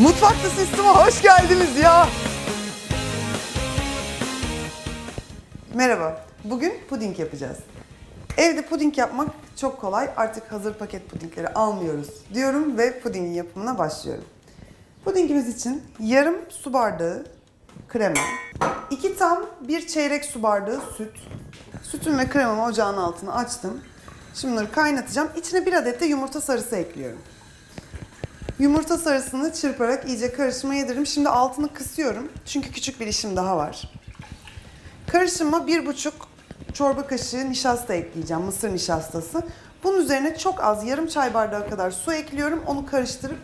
Mutfakta Sistem'e hoş geldiniz ya. Merhaba. Bugün puding yapacağız. Evde puding yapmak çok kolay. Artık hazır paket pudingleri almıyoruz diyorum ve pudingin yapımına başlıyorum. Pudingimiz için yarım su bardağı krema, iki tam bir çeyrek su bardağı süt. Sütüm ve kremamı ocağın altına açtım. Şimdi bunları kaynatacağım. İçine bir adet de yumurta sarısı ekliyorum. Yumurta sarısını çırparak iyice karışıma yediririm. Şimdi altını kısıyorum. Çünkü küçük bir işim daha var. Karışıma bir buçuk çorba kaşığı nişasta ekleyeceğim. Mısır nişastası. Bunun üzerine çok az yarım çay bardağı kadar su ekliyorum. Onu karıştırıp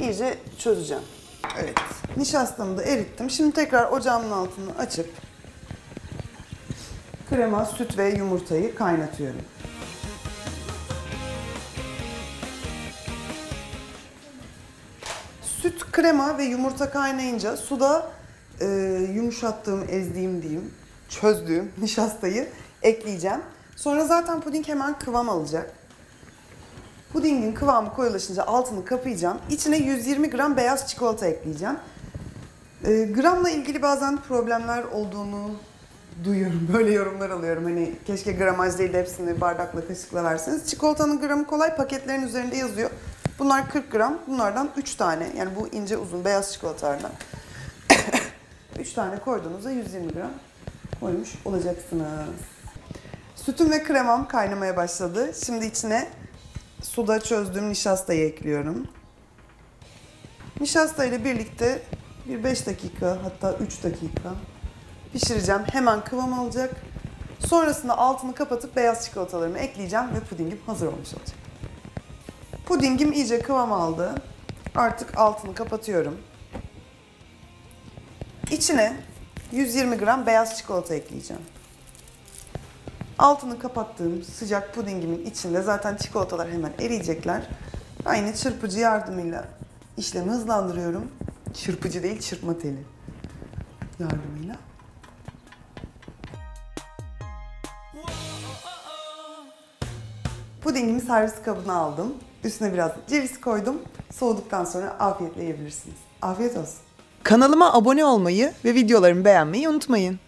iyice çözeceğim. Evet. Nişastamı da erittim. Şimdi tekrar ocağımın altını açıp krema, süt ve yumurtayı kaynatıyorum. Süt, krema ve yumurta kaynayınca suda e, yumuşattığım, ezdiğim diyeyim, çözdüğüm nişastayı ekleyeceğim. Sonra zaten puding hemen kıvam alacak. Pudingin kıvamı koyulaşınca altını kapayacağım. İçine 120 gram beyaz çikolata ekleyeceğim. E, gramla ilgili bazen problemler olduğunu duyuyorum. Böyle yorumlar alıyorum. Hani keşke gramaj değil de hepsini bardakla kaşıkla verseniz. Çikolatanın gramı kolay. Paketlerin üzerinde yazıyor. Bunlar 40 gram. Bunlardan 3 tane. Yani bu ince uzun beyaz çikolatalardan. 3 tane koyduğunuzda 120 gram koymuş olacaksınız. Sütüm ve kremam kaynamaya başladı. Şimdi içine suda çözdüğüm nişastayı ekliyorum. Nişasta ile birlikte bir 5 dakika hatta 3 dakika pişireceğim. Hemen kıvam alacak. Sonrasında altını kapatıp beyaz çikolatalarımı ekleyeceğim ve pudingim hazır olmuş olacak. Pudingim iyice kıvam aldı. Artık altını kapatıyorum. İçine 120 gram beyaz çikolata ekleyeceğim. Altını kapattığım sıcak pudingimin içinde zaten çikolatalar hemen eriyecekler. Aynı çırpıcı yardımıyla işlemi hızlandırıyorum. Çırpıcı değil, çırpma teli yardımıyla. Pudingimi servis kabına aldım. Üstüne biraz ceviz koydum. Soğuduktan sonra afiyetle yiyebilirsiniz. Afiyet olsun. Kanalıma abone olmayı ve videolarımı beğenmeyi unutmayın.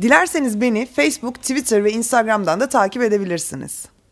Dilerseniz beni Facebook, Twitter ve Instagram'dan da takip edebilirsiniz.